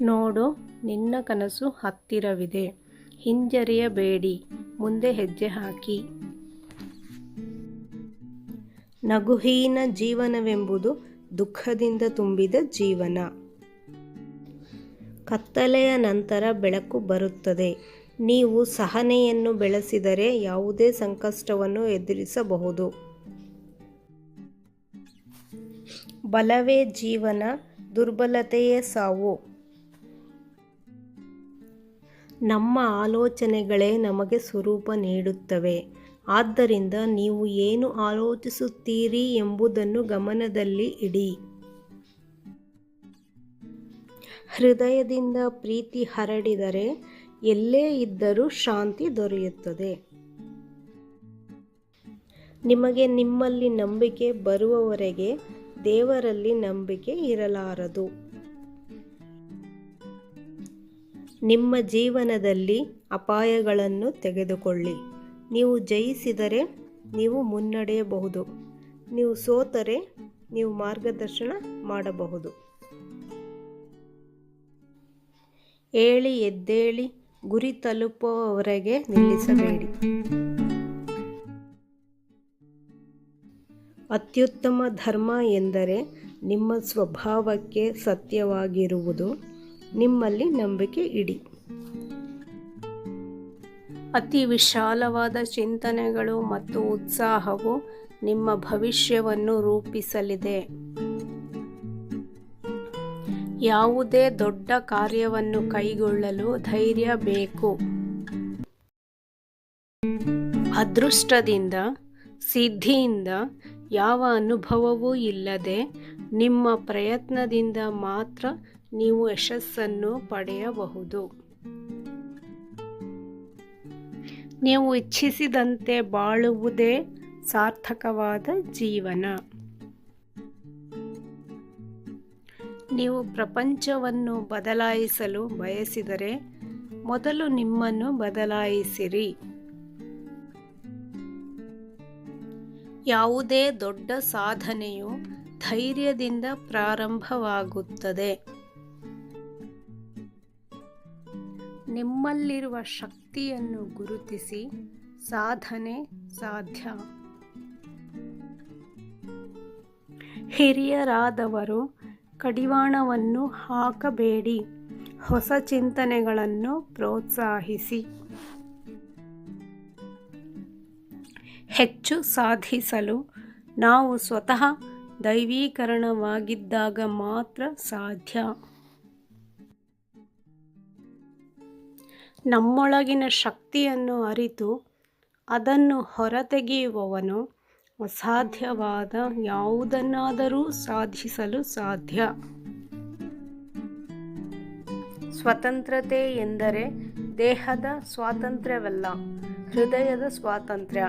ನೋಡು, ನಿನ್ನ ಕನಸು ಹತ್ತಿರವಿದೆ. ಹಿಂಜರಿಯಬೇಡಿ, ಮುಂದೆ ಹೆಜ್ಜೆ ಹಾಕಿ. ನಗುಹೀನ ಜೀವನವೆಂಬುದು ದುಃಖದಿಂದ ತುಂಬಿದ ಜೀವನ. ಕತ್ತಲೆಯ ನಂತರ ಬೆಳಕು ಬರುತ್ತದೆ. ನೀವು ಸಹನೆಯನ್ನು ಬೆಳೆಸಿದರೆ ಯಾವುದೇ ಸಂಕಷ್ಟವನ್ನು ಎದುರಿಸಬಹುದು. ಬಲವೇ ಜೀವನ, ದುರ್ಬಲತೆಯೇ ಸಾವು. ನಮ್ಮ ಆಲೋಚನೆಗಳೇ ನಮಗೆ ಸ್ವರೂಪ ನೀಡುತ್ತವೆ. ಆದ್ದರಿಂದ ನೀವು ಏನು ಆಲೋಚಿಸುತ್ತೀರಿ ಎಂಬುದನ್ನು ಗಮನದಲ್ಲಿ ಇಡಿ. ಹೃದಯದಿಂದ ಪ್ರೀತಿ ಹರಡಿದರೆ ಎಲ್ಲೇ ಇದ್ದರೂ ಶಾಂತಿ ದೊರೆಯುತ್ತದೆ. ನಿಮಗೆ ನಿಮ್ಮಲ್ಲಿ ನಂಬಿಕೆ ಬರುವವರೆಗೆ ದೇವರಲ್ಲಿ ನಂಬಿಕೆ ಇರಲಾರದು. ನಿಮ್ಮ ಜೀವನದಲ್ಲಿ ಅಪಾಯಗಳನ್ನು ತೆಗೆದುಕೊಳ್ಳಿ. ನೀವು ಜಯಿಸಿದರೆ ನೀವು ಮುನ್ನಡೆಯಬಹುದು. ನೀವು ಸೋತರೆ ನೀವು ಮಾರ್ಗದರ್ಶನ ಮಾಡಬಹುದು. ಏಳಿ ಎದ್ದೇಳಿ ಗುರಿ ತಲುಪುವವರೆಗೆ ನಿಲ್ಲಿಸಬೇಡಿ. ಅತ್ಯುತ್ತಮ ಧರ್ಮ ಎಂದರೆ ನಿಮ್ಮ ಸ್ವಭಾವಕ್ಕೆ ಸತ್ಯವಾಗಿರುವುದು. ನಿಮ್ಮಲ್ಲಿ ನಂಬಿಕೆ ಇಡಿ. ಅತಿ ವಿಶಾಲವಾದ ಚಿಂತನೆಗಳು ಮತ್ತು ಉತ್ಸಾಹವು ನಿಮ್ಮ ಭವಿಷ್ಯವನ್ನು ರೂಪಿಸಲಿದೆ. ಯಾವುದೇ ದೊಡ್ಡ ಕಾರ್ಯವನ್ನು ಕೈಗೊಳ್ಳಲು ಧೈರ್ಯ ಬೇಕು. ಅದೃಷ್ಟದಿಂದ, ಸಿದ್ಧಿಯಿಂದ ಯಾವ ಅನುಭವವೂ ಇಲ್ಲದೆ ನಿಮ್ಮ ಪ್ರಯತ್ನದಿಂದ ಮಾತ್ರ ನೀವು ಯಶಸ್ಸನ್ನು ಪಡೆಯಬಹುದು. ನೀವು ಇಚ್ಛಿಸಿದಂತೆ ಬಾಳುವುದೇ ಸಾರ್ಥಕವಾದ ಜೀವನ. ನೀವು ಪ್ರಪಂಚವನ್ನು ಬದಲಾಯಿಸಲು ಬಯಸಿದರೆ ಮೊದಲು ನಿಮ್ಮನ್ನು ಬದಲಾಯಿಸಿರಿ. ಯಾವುದೇ ದೊಡ್ಡ ಸಾಧನೆಯು ಧೈರ್ಯದಿಂದ ಪ್ರಾರಂಭವಾಗುತ್ತದೆ. ನಿಮ್ಮಲ್ಲಿರುವ ಶಕ್ತಿಯನ್ನು ಗುರುತಿಸಿ ಸಾಧನೆ ಸಾಧ್ಯ. ಹಿರಿಯರಾದವರು ಕಡಿವಾಣವನ್ನು ಹಾಕಬೇಡಿ. ಹೊಸ ಚಿಂತನೆಗಳನ್ನು ಪ್ರೋತ್ಸಾಹಿಸಿ. ಹೆಚ್ಚು ಸಾಧಿಸಲು ನಾವು ಸ್ವತಃ ದೈವೀಕರಣವಾಗಿದ್ದಾಗ ಮಾತ್ರ ಸಾಧ್ಯ. ನಮ್ಮೊಳಗಿನ ಶಕ್ತಿಯನ್ನು ಅರಿತು ಅದನ್ನು ಹೊರತೆಗೆಯುವವನು ಅಸಾಧ್ಯವಾದ ಯಾವುದನ್ನಾದರೂ ಸಾಧಿಸಲು ಸಾಧ್ಯ. ಸ್ವತಂತ್ರತೆ ಎಂದರೆ ದೇಹದ ಸ್ವಾತಂತ್ರ್ಯವಲ್ಲ, ಹೃದಯದ ಸ್ವಾತಂತ್ರ್ಯ.